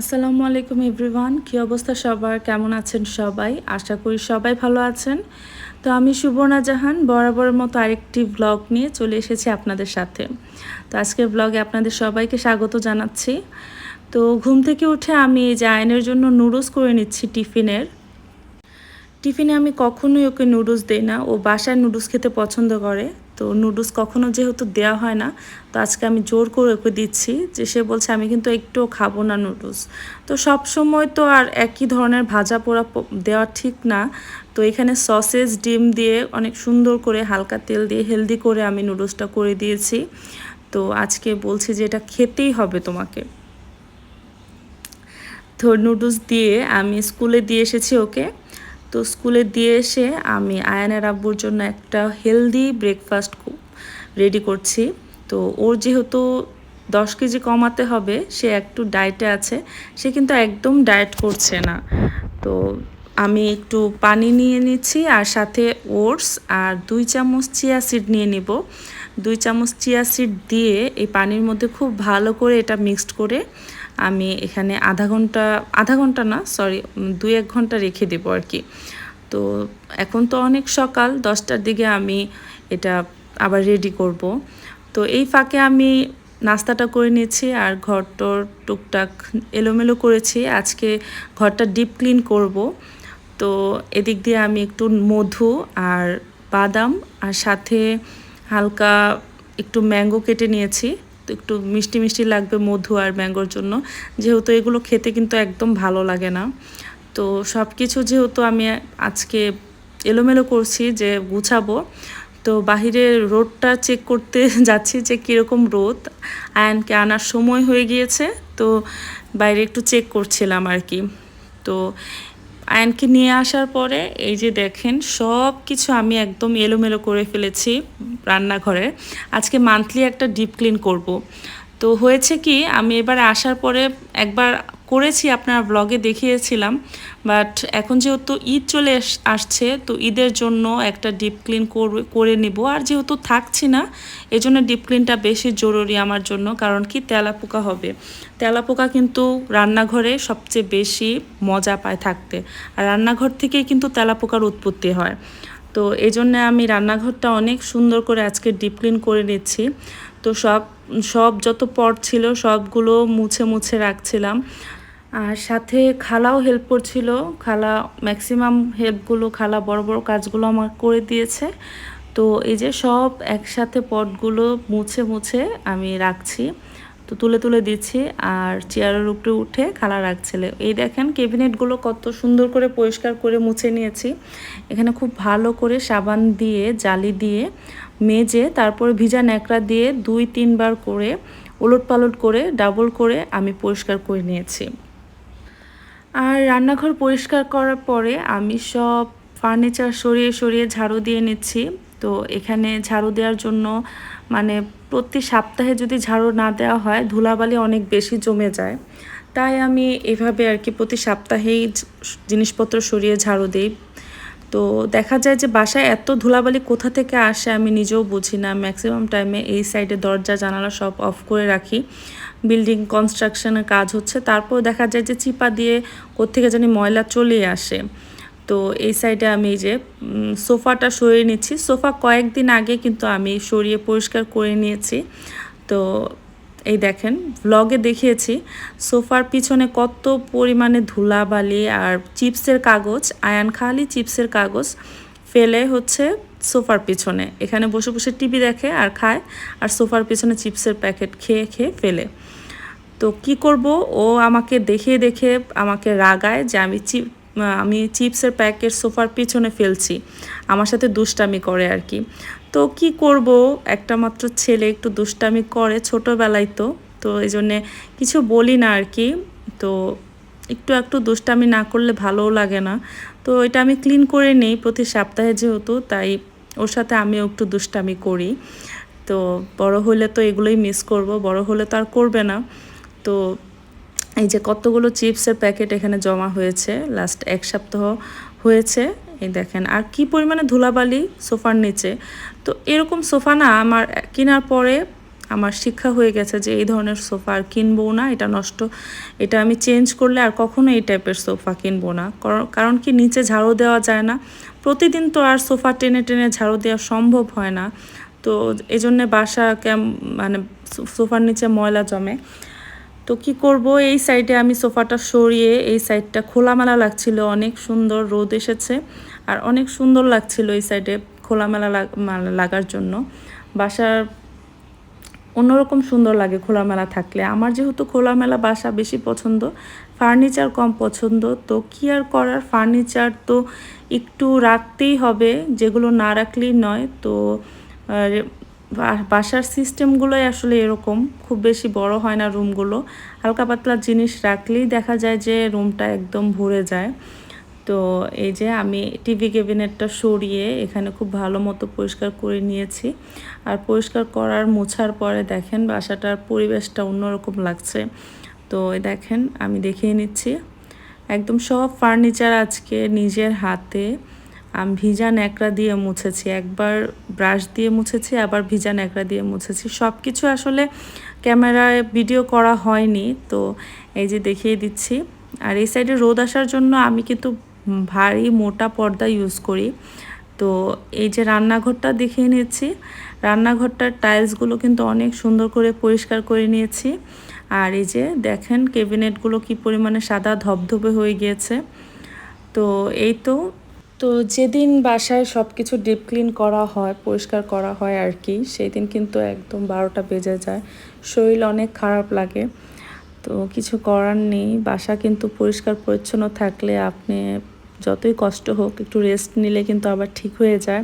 আসসালামু আলাইকুম এভরিওয়ান, কী অবস্থা সবার? কেমন আছেন সবাই? আশা করি সবাই ভালো আছেন। তো আমি সুবর্ণা জাহান, বরাবরের মতো আরেকটি ব্লগ নিয়ে চলে এসেছি আপনাদের সাথে। তো আজকের ব্লগে আপনাদের সবাইকে স্বাগত জানাচ্ছি। তো ঘুম থেকে উঠে আমি এই যে আয়নের জন্য নুডলস করে নিচ্ছি টিফিনের। টিফিনে আমি কখনোই ওকে নুডলস দিই না, ও বাসায় নুডলস খেতে পছন্দ করে। তো নুডলস কখনো যেহেতু দেওয়া হয় না, তো আজকে আমি জোর করে ওকে দিচ্ছি যে সে বলছে, আমি কিন্তু একটুও খাব না নুডলস। তো সব সময় তো আর একই ধরনের ভাজা পোড়া দেওয়া ঠিক না। তো এখানে সসেজ, ডিম দিয়ে অনেক সুন্দর করে হালকা তেল দিয়ে হেলদি করে আমি নুডলসটা করে দিয়েছি। তো আজকে বলছি যে এটা খেতেই হবে তোমাকে। তো নুডলস দিয়ে আমি স্কুলে দিয়ে এসেছি ওকে। তো স্কুলে দিয়ে এসে আমি আয়ানের আব্বুর জন্য একটা হেলদি ব্রেকফাস্ট রেডি করছি। তো ওর যেহেতু দশ কেজি কমাতে হবে, সে একটু ডায়েটে আছে, সে কিন্তু একদম ডায়েট করছে না। তো আমি একটু পানি নিয়ে নিচ্ছি আর সাথে ওটস আর দুই চামচ চিয়া সিড নিয়ে নিব। দুই চামচ চিয়া সিড দিয়ে এই পানির মধ্যে খুব ভালো করে এটা মিক্সড করে আমি এখানে আধা ঘণ্টা আধা ঘণ্টা না সরি দুই এক ঘণ্টা রেখে দেবো আর কি। তো এখন তো অনেক সকাল, দশটার দিকে আমি এটা আবার রেডি করব। তো এই ফাঁকে আমি নাস্তাটা করে নিয়েছি আর ঘরটর টুকটাক এলোমেলো করেছি। আজকে ঘরটা ডিপ ক্লিন করব। তো এদিক দিয়ে আমি একটু মধু আর বাদাম আর সাথে হালকা একটু ম্যাঙ্গো কেটে নিয়েছি। তো একটু মিষ্টি মিষ্টি লাগবে মধু আর ম্যাঙ্গোর জন্য। যেহেতু এগুলো খেতে কিন্তু একদম ভালো লাগে না। তো সব কিছু যেহেতু আমি আজকে এলোমেলো করছি যে গুছাবো, তো বাহিরে রোদটা চেক করতে যাচ্ছি যে কীরকম রোদ। আয়নকে আনার সময় হয়ে গিয়েছে, তো বাইরে একটু চেক করছিলাম আর কি। তো আয়নকে নিয়ে আসার পরে এই যে দেখেন, সব কিছু আমি একদম এলোমেলো করে ফেলেছি রান্নাঘরে। আজকে মান্থলি একটা ডিপ ক্লিন করব। তো হয়েছে কি, আমি এবার আসার পরে একবার করেছি, আপনার ব্লগে দেখিয়েছিলাম বাট এখন যেহেতু ঈদ চলে আস- আসছে, তো ঈদের জন্য একটা ডিপ ক্লিন করে নিব। আর যেহেতু থাকছি না এই জন্য ডিপ ক্লিনটা বেশি জরুরি আমার জন্য, কারণ কি তেলাপোকা হবে। তেলাপোকা কিন্তু রান্নাঘরে সবচেয়ে বেশি মজা পায় থাকতে। আর রান্নাঘর থেকেই কিন্তু তেলাপোকার উৎপত্তি হয়। তো এই জন্যে আমি রান্নাঘরটা অনেক সুন্দর করে আজকে ডিপ ক্লিন করে নিচ্ছি। তো সব সব যত পট ছিল, সবগুলো মুছে মুছে রাখছিলাম। আর সাথে খালাও হেল্প করছিল। খালা ম্যাক্সিমাম হেল্পগুলো খালা বড় বড় কাজগুলো আমার করে দিয়েছে। তো এই যে সব একসাথে পটগুলো মুছে মুছে আমি রাখছি। তো তুলে তুলে দিচ্ছি আর চেয়ারের উপরে উঠে খালা রাখছিল। এই দেখেন ক্যাবিনেটগুলো কত সুন্দর করে পরিষ্কার করে মুছে নিয়েছি। এখানে খুব ভালো করে সাবান দিয়ে, জালি দিয়ে মেজে, তারপরে ভিজা ন্যাকড়া দিয়ে দুই তিনবার করে ওলট পালট করে ডাবল করে আমি পরিষ্কার করে নিয়েছি। আর রান্নাঘর পরিষ্কার করার পরে আমি সব ফার্নিচার সরিয়ে সরিয়ে ঝাড়ু দিয়ে নিচ্ছি। তো এখানে ঝাড়ু দেওয়ার জন্য মানে প্রতি সপ্তাহে যদি ঝাড়ু না দেওয়া হয়, ধুলাবালি অনেক বেশি জমে যায়। তাই আমি এভাবে আর কি প্রতি সপ্তাহেই জিনিসপত্র সরিয়ে ঝাড়ু দিই। তো দেখা যায় যে বাসায় এত ধুলাবালি কোথা থেকে আসে আমি নিজেও বুঝি না। ম্যাক্সিমাম টাইমে এই সাইডে দরজা জানালা সব অফ করে রাখি। বিল্ডিং কনস্ট্রাকশনের কাজ হচ্ছে। তারপর দেখা যায় যে চিপা দিয়ে কোথেকে জানি ময়লা চলে আসে। তো এই সাইডে আমি যে সোফাটা সরিয়ে নিচ্ছি। সোফা কয়েকদিন আগে কিন্তু আমি সরিয়ে পরিষ্কার করে নিয়েছি। তো এই দেখেন ব্লগে দেখিয়েছি। সোফার পিছনে কত পরিমাণে ধুলাবালি আর চিপসের কাগজ, আয়ান খালি চিপসের কাগজ, ফেলে হচ্ছে সোফার পিছনে। এখানে বসে বসে টিভি দেখে আর খায় আর সোফার পিছনে চিপসের প্যাকেট খেয়ে খেয়ে ফেলে। তো কি করব? ও আমাকে দেখে দেখে আমাকে রাগায় যে আমি চিপ আমি চিপসের প্যাকেট সোফার পিছনে ফেলছি। আমার সাথে দুষ্টামি করে আর কি। তো কি করব? একটা মাত্র ছেলে একটু দুষ্টামি করে ছোটোবেলায় তো। তো এই জন্যে কিছু বলি না আর কি। তো একটু একটু দুষ্টামি না করলে ভালোও লাগে না। তো এটা আমি ক্লিন করে নিই প্রতি সপ্তাহে যেহেতু, তাই ওর সাথে আমিও একটু দুষ্টামি করি। তো বড় হলে তো এগুলোই মিস করব, বড় হলে তো আর করবে না। তো এই যে কতগুলো চিপসের প্যাকেট এখানে জমা হয়েছে লাস্ট এক সপ্তাহ হয়েছে। এই দেখেন, আর কি পরিমাণে ধুলাবালি সোফার নিচে। তো এরকম সোফা না আমার কেনার পরে আমার শিক্ষা হয়ে গেছে যে এই ধরনের সোফা আর কিনবো না, এটা নষ্ট। এটা আমি চেঞ্জ করলে আর কখনো এই টাইপের সোফা কিনবো না। কারণ- কি নিচে ঝাড়ু দেওয়া যায় না। প্রতিদিন তো আর সোফা টেনে টেনে ঝাড়ু দেওয়া সম্ভব হয় না। তো এই জন্যে বাসা কেম মানে সোফার নিচে ময়লা জমে। তো কি করব? এই সাইডে আমি সোফাটা সরিয়ে এই সাইডটা খোলামেলা লাগছিল। অনেক সুন্দর রোদ এসেছে আর অনেক সুন্দর লাগছিল এই সাইডে খোলামেলা মানে লাগার জন্য। বাসার অন্যরকম সুন্দর লাগে খোলামেলা থাকলে। আমার যেহেতু খোলামেলা বাসা বেশি পছন্দ, ফার্নিচার কম পছন্দ, তো কি আর করার? ফার্নিচার তো একটু রাখতেই হবে, যেগুলো না রাখলেই নয়। তো বাসার সিস্টেমগুলোই আসলে এরকম, খুব বেশি বড় হয় না রুমগুলো। হালকা পাতলা জিনিস রাখলেই দেখা যায় যে রুমটা একদম ভরে যায়। তো এই যে আমি টিভি ক্যাবিনেটটা সরিয়ে এখানে খুব ভালো মতো পরিষ্কার করে নিয়েছি। আর পরিষ্কার করার মোছার পরে দেখেন বাসাটার পরিবেশটা অন্যরকম লাগছে। তো দেখেন আমি দেখিয়ে নিচ্ছি। একদম সব ফার্নিচার আজকে নিজের হাতে। আমি ভিজা ন্যাকড়া দিয়ে মুছেছি। একবার ব্রাশ দিয়ে মুছেছি, আবার ভিজা ন্যাকড়া দিয়ে মুছেছি। সব কিছু আসলে ক্যামেরায় ভিডিও করা হয়নি। তো এই যে দেখিয়ে দিচ্ছি। আর এই সাইডে রোদ আসার জন্য আমি কিন্তু ভারী মোটা পর্দা ইউজ করি। তো এই যে রান্নাঘরটা দেখিয়ে নিয়েছি রান্নাঘরটার টাইলসগুলো কিন্তু অনেক সুন্দর করে পরিষ্কার করে নিয়েছি। আর এই যে দেখেন ক্যাবিনেটগুলো কি পরিমাণে সাদা ধবধবে হয়ে গিয়েছে। তো এই তো তো যেদিন বাসায় সব কিছু ডিপ ক্লিন করা হয়, পরিষ্কার করা হয় আর কি সেই দিন কিন্তু একদম বারোটা বেজে যায়। শরীর অনেক খারাপ লাগে। তো কিছু করার নেই, বাসা কিন্তু পরিষ্কার পরিচ্ছন্ন থাকলে আপনি যতই কষ্ট হোক, একটু রেস্ট নিলে কিন্তু আবার ঠিক হয়ে যায়।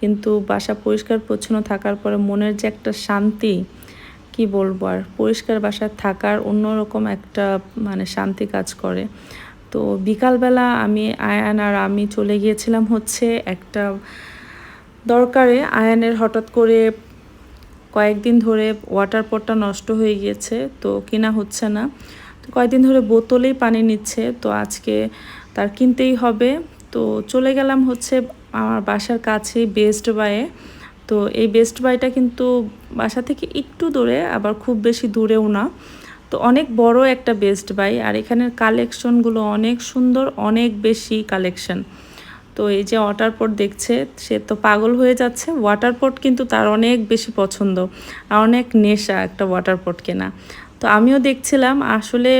কিন্তু বাসা পরিষ্কার পরিচ্ছন্ন থাকার পরে মনের যে একটা শান্তি, কি বলব আর, পরিষ্কার বাসায় থাকার অন্যরকম একটা মানে শান্তি কাজ করে। তো বিকালবেলা আমি আয়ান আর আমি চলে গিয়েছিলাম হচ্ছে একটা দরকারে। আয়ানের হঠাৎ করে কয়েকদিন ধরে ওয়াটার পটটা নষ্ট হয়ে গিয়েছে, তো কিনা হচ্ছে না। তো কয়েকদিন ধরে বোতলেই পানি নিচ্ছে। তো আজকে তার কিনতেই হবে। তো চলে গেলাম হচ্ছে আমার বাসার কাছেই বেস্ট বাইয়ে তো এই বেস্ট বাইটা কিন্তু বাসা থেকে একটু দূরে, আবার খুব বেশি দূরেও না। তো অনেক বড় একটা বেস্ট বাই আর এখানের কালেকশনগুলো অনেক সুন্দর, অনেক বেশি কালেকশন তো এই যে ওয়াটার পট দেখছে, সে তো পাগল হয়ে যাচ্ছে। ওয়াটার পট কিন্তু তার অনেক বেশি পছন্দ, আর অনেক নেশা একটা ওয়াটার পট কেনা। তো আমিও দেখছিলাম, আসলে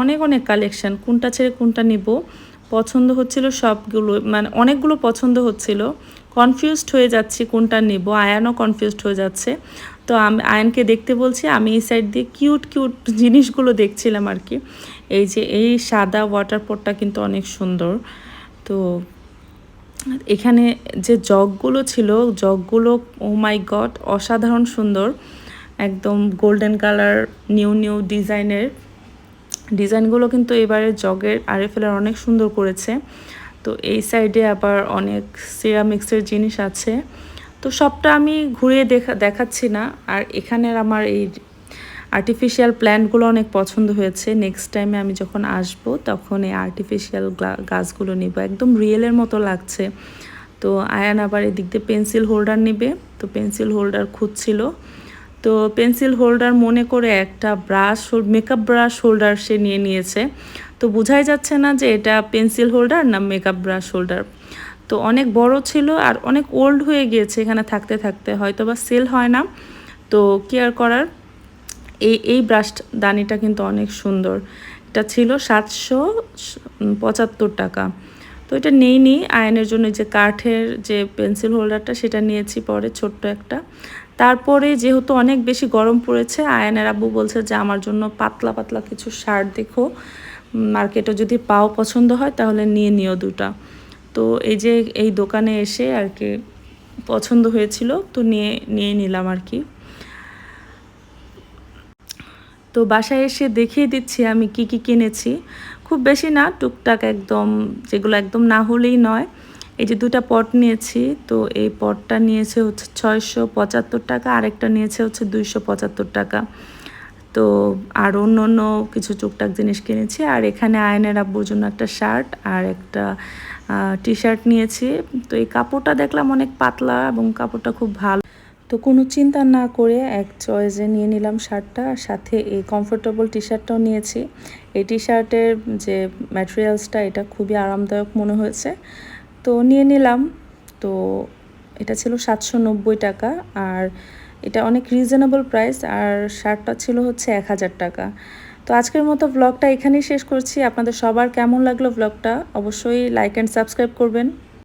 অনেক অনেক কালেকশন কোনটা ছেড়ে কোনটা নিব? পছন্দ হচ্ছিল সবগুলো মানে অনেকগুলো পছন্দ হচ্ছিল। কনফিউজড হয়ে যাচ্ছি কোনটা নিব। আয়ানও কনফিউজড হয়ে যাচ্ছে। তো আমি, আয়নকে দেখতে বলছি, আমি এই সাইড দিয়ে কিউট কিউট জিনিসগুলো দেখছিলাম আর কি। এই যে, এই সাদা ওয়াটার পটটা কিন্তু অনেক সুন্দর। তো এখানে যে জগগুলো ছিল, জগগুলো ও মাই গড অসাধারণ সুন্দর। একদম গোল্ডেন কালার নিউ নিউ ডিজাইনের ডিজাইনগুলো কিন্তু এবারে জগের আরএফএলের অনেক সুন্দর করেছে। তো এই সাইডে আবার অনেক সিরামিক্সের জিনিস আছে। তো সবটা আমি ঘুরিয়ে দেখা, দেখাচ্ছি না। আর এখানের আমার এই আর্টিফিশিয়াল প্ল্যান্টগুলো অনেক পছন্দ হয়েছে। নেক্সট টাইমে আমি যখন আসব, তখন এই আর্টিফিশিয়াল গাছগুলো নিব। একদম রিয়েলের মতো লাগছে। তো আয়ান আবার এদিক দিয়ে পেন্সিল হোল্ডার নেবে। তো পেন্সিল হোল্ডার খুঁজছিল। তো পেন্সিল হোল্ডার মনে করে একটা ব্রাশ মেকআপ ব্রাশ হোল্ডার সে নিয়ে নিয়েছে। তো বোঝাই যাচ্ছে না যে এটা পেন্সিল হোল্ডার না মেকআপ ব্রাশ হোল্ডার তো অনেক বড় ছিল আর অনেক ওল্ড হয়ে গিয়েছে এখানে থাকতে থাকতে হয়তো বা সেল হয় না। তো কেয়ার করার এই এই ব্রাশ দানিটা কিন্তু অনেক সুন্দর। এটা ছিল সাতশো পঁচাত্তর টাকা। তো এটা নেই নি আয়নের জন্য যে কাঠের যে পেন্সিল হোল্ডারটা সেটা নিয়েছি পরে ছোট্ট একটা। তারপরে যেহেতু অনেক বেশি গরম পড়েছে, আয়নের আব্বু বলছে যে, আমার জন্য পাতলা পাতলা কিছু শার্ট দেখো। মার্কেটে যদি পাও পছন্দ হয়, তাহলে নিয়ে নিও দুটা। তো এই যে, এই দোকানে এসে আর কি পছন্দ হয়েছিল, তো নিয়ে নিয়ে নিলাম আর কি। তো বাসায় এসে দেখিয়ে দিচ্ছি আমি কি কি কিনেছি। খুব বেশি না, টুকটাক একদম, যেগুলো একদম না হলেই নয়। এই যে দুটা পট নিয়েছি, তো এই পটটা নিয়েছে হচ্ছে ছয়শো পঁচাত্তর টাকা, আরেকটা নিয়েছে হচ্ছে দুইশো পঁচাত্তর টাকা। তো আর অন্য অন্য কিছু টুকটাক জিনিস কিনেছি, আর এখানে আয়নের আব্বুর জন্য একটা শার্ট আর একটা টি শার্ট নিয়েছি। তো এই কাপড়টা দেখলাম অনেক পাতলা এবং কাপড়টা খুব ভালো। তো কোনো চিন্তা না করে এক চয়েসে নিয়ে নিলাম শার্টটা সাথে এই কমফোর্টেবল টি শার্টটাও নিয়েছি। এই টি শার্টের যে ম্যাটেরিয়ালসটা এটা খুবই আরামদায়ক মনে হয়েছে। তো নিয়ে নিলাম। তো এটা ছিল সাতশো নব্বই টাকা আর এটা অনেক রিজনেবল প্রাইস আর শার্টটা ছিল হচ্ছে এক হাজার টাকা। তো আজকের মতো ব্লগটা এখানেই শেষ করছি। আপনাদের সবার কেমন লাগল ব্লগটা অবশ্যই লাইক অ্যান্ড সাবস্ক্রাইব করবেন।